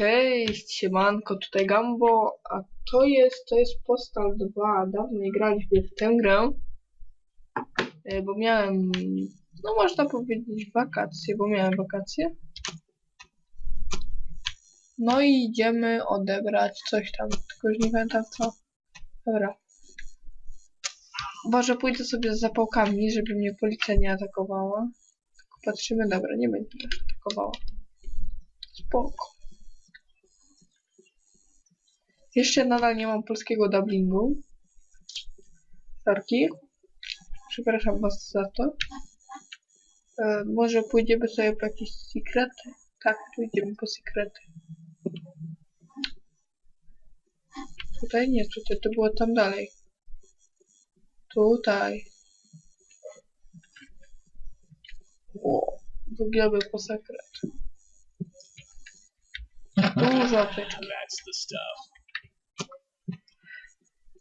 Cześć, siemanko, tutaj Gambo, a to jest, to jest Postal 2. Dawno nie graliśmy w tę grę, e, bo miałem, no można powiedzieć wakacje, bo miałem wakacje. No i idziemy odebrać coś tam, tylko już nie pamiętam co. Dobra. Może pójdę sobie z zapałkami, żeby mnie policja nie atakowała. Tylko patrzymy, dobra, nie będzie atakowała. Spoko. Jeszcze nadal nie mam polskiego dubbingu. Sorki. Przepraszam was za to. E, może pójdziemy sobie po jakieś sekrety? Tak, pójdziemy po sekrety. Tutaj nie, tutaj to było tam dalej. Tutaj. O, wygląda po sekret. Dużo apteczki.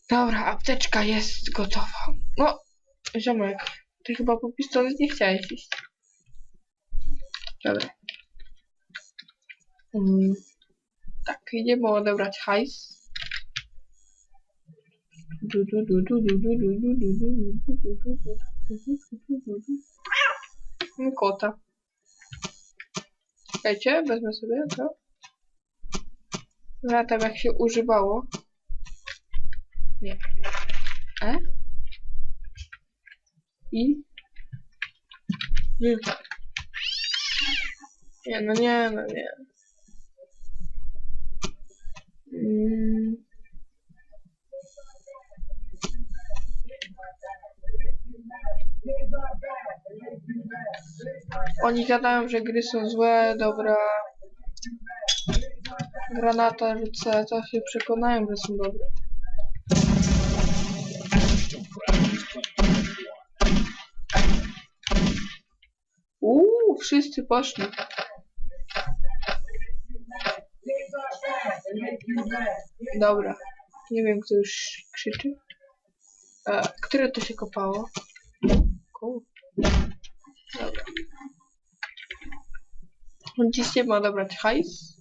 Dobra, apteczka jest gotowa. No, ziomek, ty chyba po pistolet nie chciałeś iść. Dobra. Mm, tak, idziemy odebrać hajs. Kota. Czekajcie, wezmę sobie to. Latam jak się używało. Nie. E? I? Nie. Nie, no nie, no nie. Mm. Oni gadają, że gry są złe, dobra. Granata rzucę, to się przekonają, że są dobre. Don't practice playing everyone. Uuu, wszyscy poszli. Dobra. Nie wiem, kto już krzyczy. E, które to się kopało? Koło. Dobra. Dzisiaj ma dobrać hajs.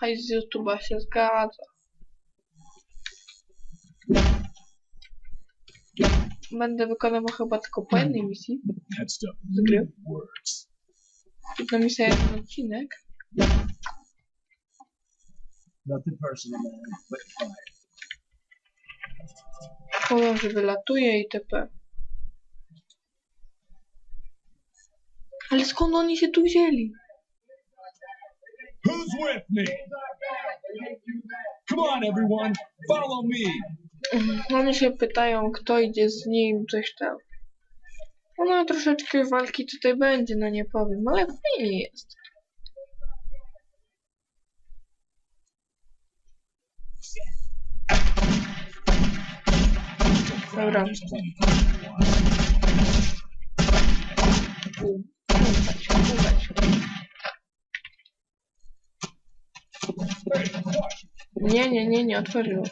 Hajs z YouTube'a się zgadza. Będę wykonywał chyba tylko po jednej misji. That stuff Z gry. Jedna misja, jeden odcinek. Nothing personal, man, but fine. Powiem, że wylatuje itp. Ale skąd oni się tu wzięli? Who's with me? Come on, everyone, follow me. Oni się pytają, kto idzie z nim, coś tam. No troszeczkę walki tutaj będzie, no nie powiem, ale fajnie jest. Dobra. Nie, nie, nie, nie otworzył.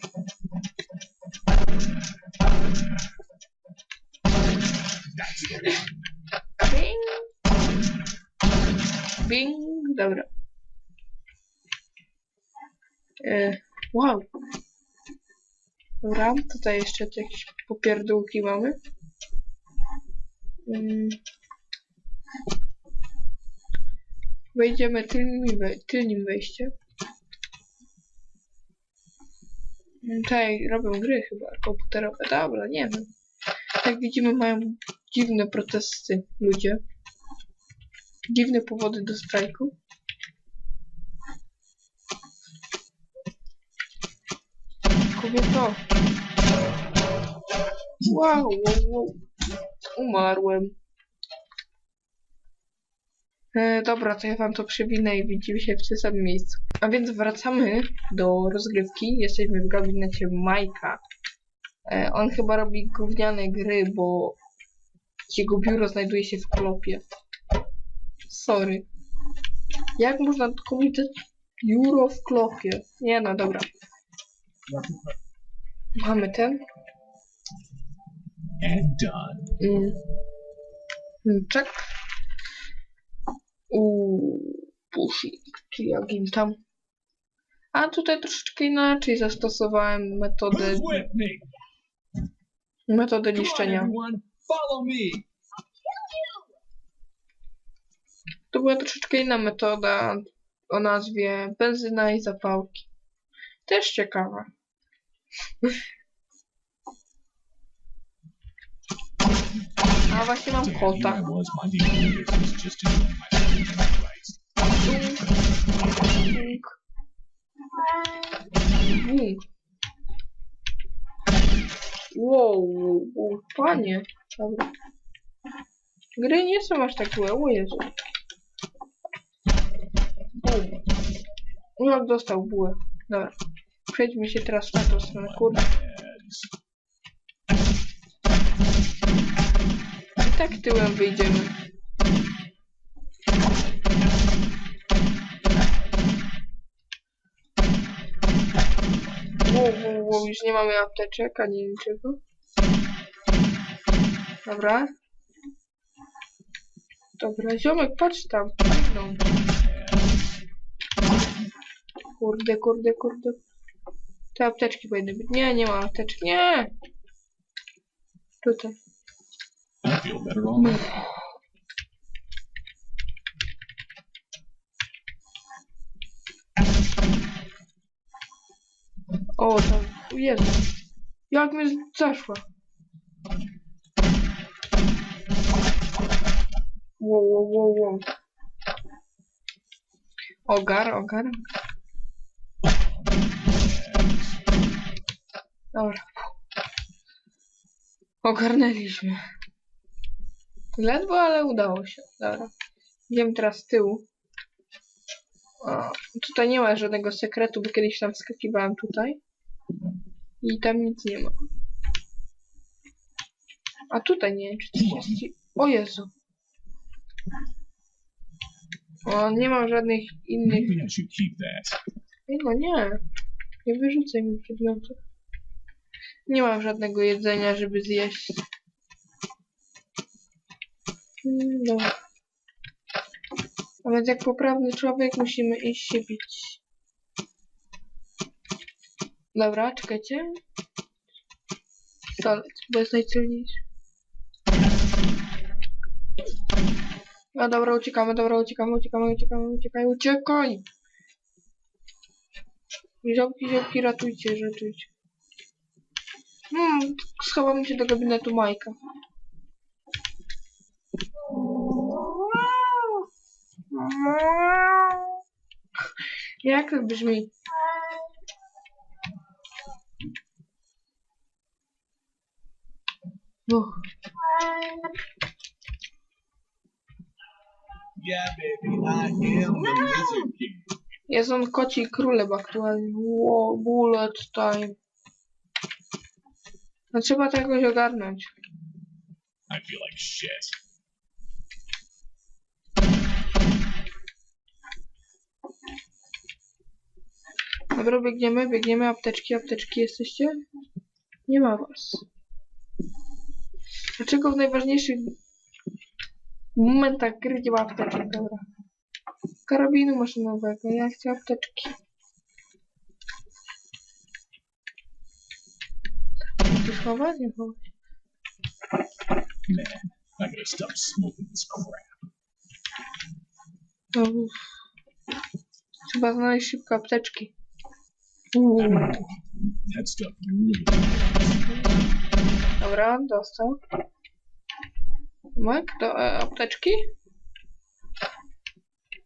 Bing. Bing. Dobra. E, wow. Dobra, tutaj jeszcze jakieś popierdółki mamy. Mm. Wejdziemy tylnym, wej tylnym wejściem. Mm, Tutaj robią gry chyba komputerowe. Dobra, nie wiem. Jak widzimy mają dziwne protesty ludzie. Dziwne powody do strajku. Kobieto. Wow, wow, wow. Umarłem. E, dobra, to ja wam to przewinę i widzimy się w tym samym miejscu. A więc wracamy do rozgrywki. Jesteśmy w gabinecie Majka. E, on chyba robi gówniane gry, bo jego biuro znajduje się w klopie. Sorry. Jak można komuś dać w klopie? Nie no, dobra. Mamy ten. And done. Mm. Mm, Czek. Uuu. pushing, czy jak im tam. A tutaj troszeczkę inaczej zastosowałem metodę, metodę niszczenia. everyone. Follow me. To była troszeczkę inna metoda o nazwie benzyna i zapałki. Też ciekawa. A właśnie mam kota. Wow, wow, panie. Gry nie są aż tak złe, o Jezu. No dostał bułę. Dobra. Przejdźmy się teraz na tą stronę, kurde. I tak tyłem wyjdziemy. Wow, już nie mamy apteczek ani niczego. Dobra. Dobra, ziomek, patrz tam. Kurde, kurde, kurde. Te apteczki powinny być. Nie, nie ma apteczek. Nie! Tutaj. Already. O, tam. Jezu. Jak mnie zaszła. Wow, wow, wow, wow. Ogar, ogar. Dobra. Ogarnęliśmy. Ledwo, ale udało się. Dobra. Idziemy teraz z tyłu. O, tutaj nie ma żadnego sekretu, bo kiedyś tam skakiwałem tutaj. I tam nic nie ma. A tutaj nie czy 30... O Jezu. O, nie mam żadnych innych... No nie. Nie wyrzucaj mi przedmiotów. Nie mam żadnego jedzenia, żeby zjeść. Dobra. A więc jak poprawny człowiek musimy iść się bić. Dobra, czekajcie. Pistolet, bo jest najcelniejszy. A dobra, uciekamy, dobra, uciekamy, uciekamy, uciekamy, uciekaj, uciekaj! Ziomki, ziomki, ratujcie, ratujcie. Hmm, schowam się do gabinetu Majka. Jak to brzmi? Uch. Jest on koci królem aktualnie. Wow, bullet time. No trzeba to jakoś ogarnąć. I feel like shit. Dobra, biegniemy, biegniemy, apteczki, apteczki jesteście? Nie ma was. Dlaczego w najważniejszych momentach gry nie ma apteczek? Dobra. Karabinu maszynowego, ja chcę apteczki. Ty schować? Nie chować. Man, I gotta stop smoking this crap. Uff. Trzeba znaleźć szybko apteczki. Uuu. That stuff really Dobra, dostał. Mak, do e, apteczki?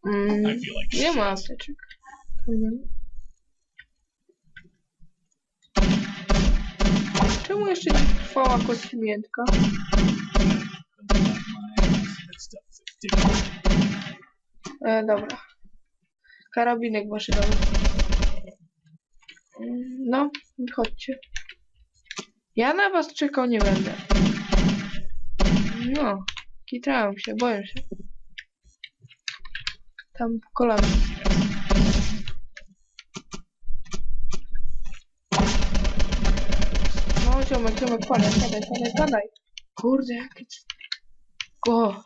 Mm, nie ma apteczek. Tu nie ma. Czemu jeszcze nie trwała addictive. E, dobra. Karabinek maszynowy. No, chodźcie. Ja na was czekał nie będę. No, kitrałem się, boję się. Tam w kolana. No, ziomek, ziomek, padaj, padaj, padaj, padaj. Kurde, jakie... Go.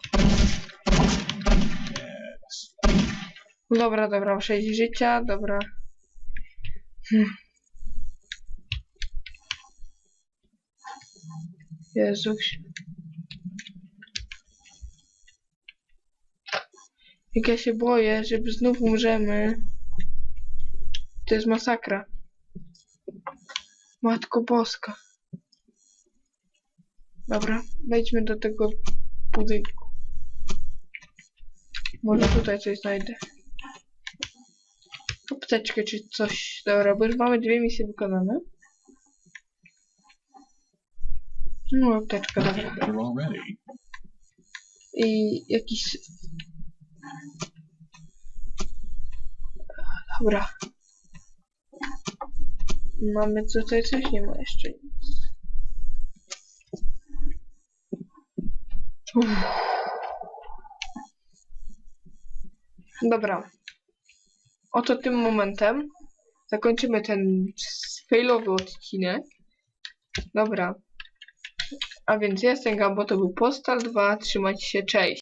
Dobra, dobra, 6 życia, dobra. Hm. Jezus. Jak ja się boję, że znów umrzemy. To jest masakra. Matko Boska. Dobra, wejdźmy do tego budynku. Może tutaj coś znajdę. Apteczkę czy coś. Dobra, bo już mamy dwie misje wykonane. No, apteczka, dobra. I jakiś... Dobra. Mamy tutaj coś? Nie ma jeszcze nic. Dobra. Oto tym momentem zakończymy ten failowy odcinek. Dobra. A więc ja jestem Gabo, to był Postal 2, trzymajcie się, cześć.